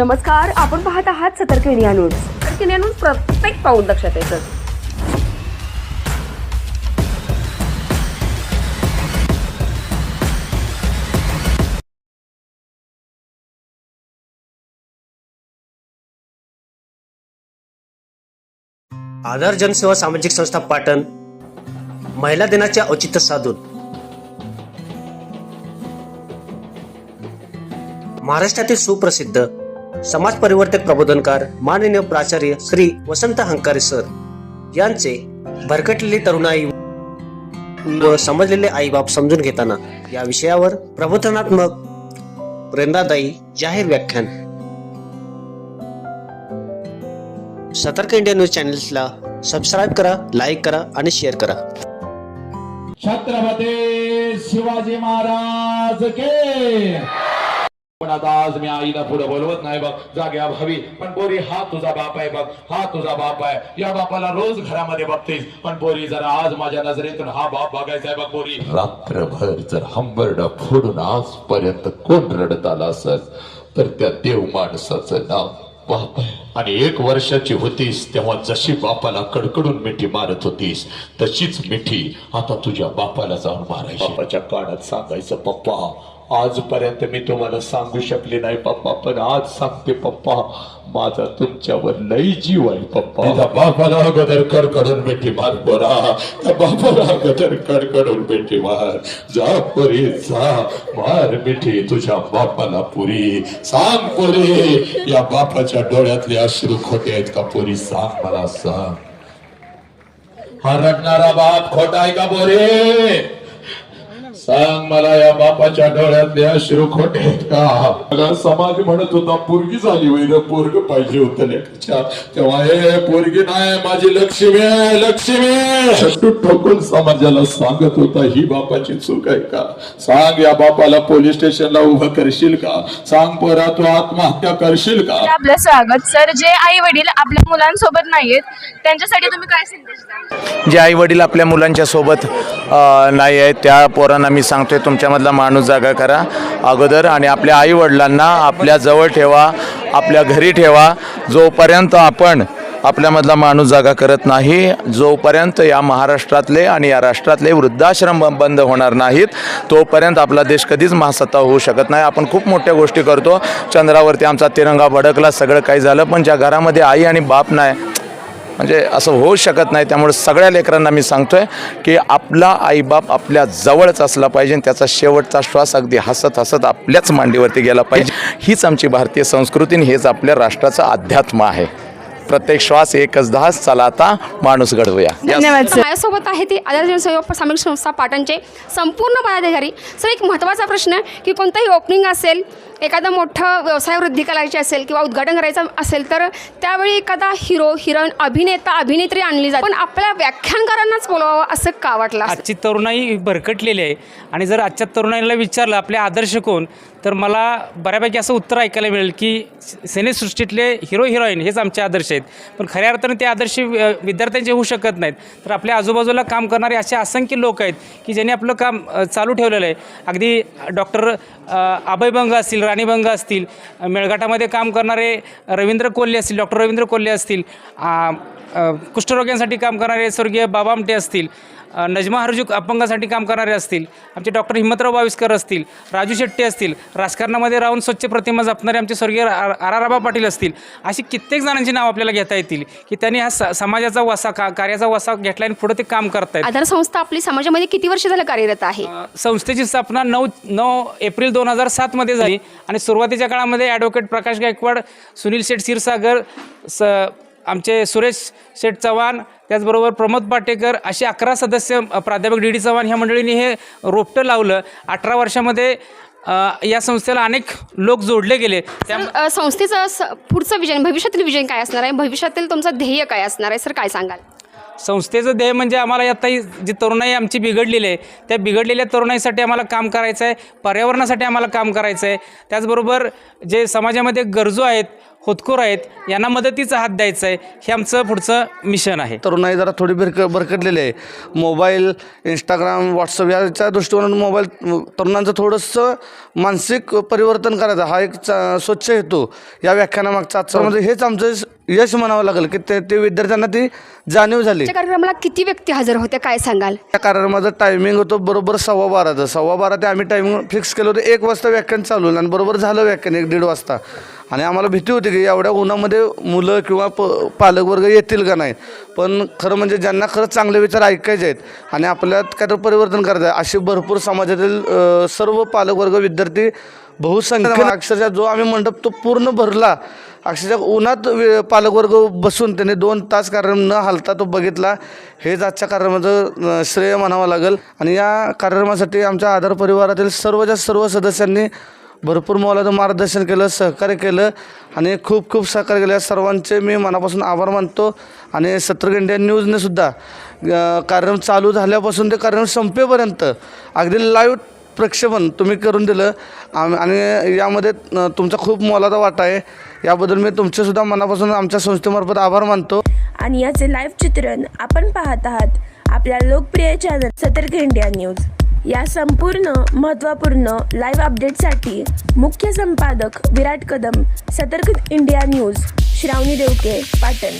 नमस्कार आपण पाहत आहात Satark India news. Satark India news प्रत्येक पाऊल लक्षात येतं. आधार जनसेवा सामाजिक संस्था पाटण महिला दिनाचे औचित्य साधून. महाराष्ट्रातील सुप्रसिद्ध समाज परिवर्तक प्रबोधनकार माननीय प्राचार्य श्री वसंत हंकारे सर यांचे भरकटलेली तरुणाई व समजलेले आईबाप समजून घेताना या विषयावर प्रबोधनात्मक प्रेरणादायी जाहीर व्याख्यान. सतर्क इंडिया न्यूज चॅनेल्सला सबस्क्राईब करा लाईक करा आणि शेअर करा. छत्रपती शिवाजी महाराज के! पण आता आज मी आईला पुढे बोलवत नाही बघ. जाग्या भावी. पण पोरी हा तुझा बाप आहे बघ. हा तुझा बाप आहे. या बापाला रोज घरामध्ये बघतेस. पण पोरी जरा आज माझ्या नजरेतून हा बाप बघायचा आहे बघ पोरी. रात्रभर जर हंबरडा फोडून आजपर्यंत कोण रडत आला असत तर त्या देव माणसाचं नाव बाप आहे. आणि एक वर्षाची होतीस तेव्हा जशी बापाला कडकडून मिठी मारत होतीस तशीच मिठी आता तुझ्या बापाला जाऊन मारायची. बापाच्या कानात सांगायचं पप्पा आजपर्यंत मी तुम्हाला सांगू शकले नाही पप्पा पण आज सांगते पप्पा माझा तुमच्यावर लई जीव आहे पप्पा. त्या बापाला अगोदर कडकडून मिठी मार बोरा. त्या बापाला अगोदर कडकडून मिठी मार. जा पुरी जा. मार मिठी तुझ्या बापाला पुरी. सांग पुरी या बापाच्या डोळ्यातले अश्रू खोटे आहेत का पुरी? सांग मला सांग. हा रडणारा बाप खोटा आहे का बोरे? सांग मला या बापाच्या डोळ्यातले अश्रू खोटे आहेत का? मला समाज म्हणत होता पोरगी झाली वैर पोरग पाहिजे होतं लेखाच्या तेव्हा हे पोरगी नाही माझी लक्ष्मी आहे लक्ष्मी शट्टू ठोकून समाजाला सांगत होता ही बापाची चूक आहे का? सांग या बापाला पोलीस स्टेशनला उभं करशील का? सांग पोरा तू आत्महत्या करशील का? आपलं स्वागत. सर जे आई वडील आपल्या मुलांसोबत नाहीयेत त्यांच्यासाठी तुम्ही काय संदेश द्याल? जे आई वडील आपल्या मुलांच्या सोबत नाही आहेत त्या पोरांना मी सांगतोय तुमच्यामधला माणूस जागा करा. अगोदर आणि आपल्या आईवडिलांना आपल्या जवळ ठेवा आपल्या घरी ठेवा. जोपर्यंत आपण आपल्यामधला माणूस जागा करत नाही जोपर्यंत या महाराष्ट्रातले आणि या राष्ट्रातले वृद्धाश्रम बंद होणार नाहीत तोपर्यंत आपला देश कधीच महासत्ता होऊ शकत नाही. आपण खूप मोठ्या गोष्टी करतो. चंद्रावरती आमचा तिरंगा भडकला सगळं काही झालं पण ज्या घरामध्ये आई आणि बाप नाही म्हणजे असं होऊ शकत नाही. त्यामुळे सगळ्या लेकरांना मी सांगतोय की आपला आईबाप आपल्या जवळच असला पाहिजे आणि त्याचा शेवटचा श्वास अगदी हसत हसत आपल्याच मांडीवरती गेला पाहिजे. हीच आमची भारतीय संस्कृती आणि हेच आपल्या राष्ट्राचं अध्यात्म आहे. प्रत्येक श्वास एकच दहाच चला आता माणूस घडवूया. माझ्यासोबत आहे ते जनसेवा सामाजिक संस्था पाटणचे संपूर्ण पदाधिकारी. सर एक महत्त्वाचा प्रश्न की कोणताही ओपनिंग असेल एखादा मोठा व्यवसाय वृद्धी करायची असेल किंवा उद्घाटन करायचं असेल तर त्यावेळी एखादा हिरो हिरोईन अभिनेता अभिनेत्री आणली जाते. पण आपल्या व्याख्यानकारांनाच बोलावं असं का वाटलं आजची तरुणाई भरकटलेली आहे. आणि जर आजच्या तरुणाईला विचारलं आपले आदर्श कोण? तर मला बऱ्यापैकी असं उत्तर ऐकायला मिळेल की सिनेसृष्टीतले हिरो हिरोईन हेच आमचे आदर्श आहेत. पण खऱ्या अर्थानं ते आदर्श विद्यार्थ्यांचे होऊ शकत नाहीत. तर आपल्या आजूबाजूला काम करणारे असे असंख्य लोक आहेत की ज्यांनी आपलं काम चालू ठेवलेलं आहे. अगदी डॉक्टर अभय बंग असतील राणीबंग असतील मेळघाटामध्ये काम करणारे रवींद्र कोल्हे असतील डॉक्टर रवींद्र कोल्हे असतील कुष्ठरोग्यांसाठी काम करणारे स्वर्गीय बाबा आमटे असतील नजमा हरजूक अपंगासाठी काम करणारे असतील आमचे डॉक्टर हिम्मतराव बाविस्कर असतील राजू शेट्टी असतील राजकारणामध्ये राहून स्वच्छ प्रतिमा जपणारे आमचे स्वर्गीय आर आर आबा पाटील असतील अशी कित्येक जणांची नाव आपल्याला घेता येतील की त्यांनी हा स समाजाचा वसा का कार्याचा वसा घेतला आणि पुढे ते काम करतायत. आधार संस्था आपली समाजामध्ये किती वर्ष झालं कार्यरत आहे? संस्थेची स्थापना नऊ नऊ एप्रिल दोन हजार सातमध्ये झाली आणि सुरुवातीच्या काळामध्ये ॲडव्होकेट प्रकाश गायकवाड सुनील शेठ क्षीरसागर स आमचे सुरेश शेठ चव्हाण त्याचबरोबर प्रमोद पाटेकर असे अकरा सदस्य प्राध्यापक डी डी चव्हाण ह्या मंडळींनी हे रोपटं लावलं. अठरा वर्षामध्ये या संस्थेला अनेक लोक जोडले गेले. त्या संस्थेचं पुढचं विजन भविष्यातील विजन काय असणार आहे? भविष्यातील तुमचं ध्येय काय असणार आहे? सर काय सांगाल? संस्थेचं ध्येय म्हणजे आम्हाला आता ही जी तरुणाई आमची बिघडलेली आहे त्या बिघडलेल्या तरुणाईसाठी आम्हाला काम करायचं आहे पर्यावरणासाठी आम्हाला काम करायचं आहे. त्याचबरोबर जे समाजामध्ये गरजू आहेत होतकूर आहेत यांना मदतीचा हात द्यायचा आहे हे आमचं पुढचं मिशन आहे. तरुणाई जरा थोडी बिरक भरकटलेली आहे. मोबाईल इंस्टाग्राम व्हॉट्सअप याच्या दृष्टिकोनातून मोबाईल तरुणांचं थोडंसं मानसिक परिवर्तन करायचं. हा एक चा- स्वच्छ हेतू या व्याख्यानामागचा. आजचा म्हणजे हेच आमचं यश म्हणावं लागेल की ते ते विद्यार्थ्यांना ती जाणीव झाली. त्या कार्यक्रमाला किती व्यक्ती हजर होत्या काय सांगाल? त्या कार्यक्रमाचं टायमिंग होतं बरोबर सव्वा बाराचं. सव्वा बारा ते आम्ही टायमिंग फिक्स केलं होतं. एक वाजता व्याख्यान चालू आणि बरोबर झालं व्याख्यान एक दीड वाजता. आणि आम्हाला भीती होती की एवढ्या उन्हामध्ये मुलं किंवा प पालकवर्ग येतील का नाही? पण खरं म्हणजे ज्यांना खरंच चांगले विचार ऐकायचे आहेत आणि आपल्यात काहीतरी परिवर्तन करायचं आहे असे भरपूर समाजातील सर्व पालकवर्ग विद्यार्थी बहुसंख्य अक्षरशः जो आम्ही मंडप तो पूर्ण भरला. अक्षरशः उन्हात वे- पालकवर्ग बसून त्याने दोन तास कार्यक्रम न हालता तो बघितला. हेच आजच्या कार्यक्रमाचं श्रेय म्हणावं लागेल. आणि या कार्यक्रमासाठी आमच्या आधार परिवारातील सर्वच्या सर्व सदस्यांनी भरपूर मोलाचं मार्गदर्शन केलं सहकार्य केलं आणि खूप खूप सहकार्य केलं. या सर्वांचे मी मनापासून आभार मानतो. आणि सत्रक इंडिया न्यूजने सुद्धा कार्यक्रम चालू झाल्यापासून ते कार्यक्रम संपेपर्यंत अगदी लाईव्ह प्रक्षेपण तुम्ही करून दिलं. आम आणि यामध्ये तुमचा खूप मोलाचा वाटा आहे. याबद्दल मी तुमचेसुद्धा मनापासून आमच्या संस्थेमार्फत आभार मानतो. आणि याचे लाईव्ह चित्रण आपण पाहत आहात आपल्या लोकप्रिय चॅनल सतर्क इंडिया न्यूज. या संपूर्ण महत्त्वपूर्ण लाईव्ह अपडेटसाठी मुख्य संपादक विराट कदम सतर्क इंडिया न्यूज श्रावणी देवके पाटण.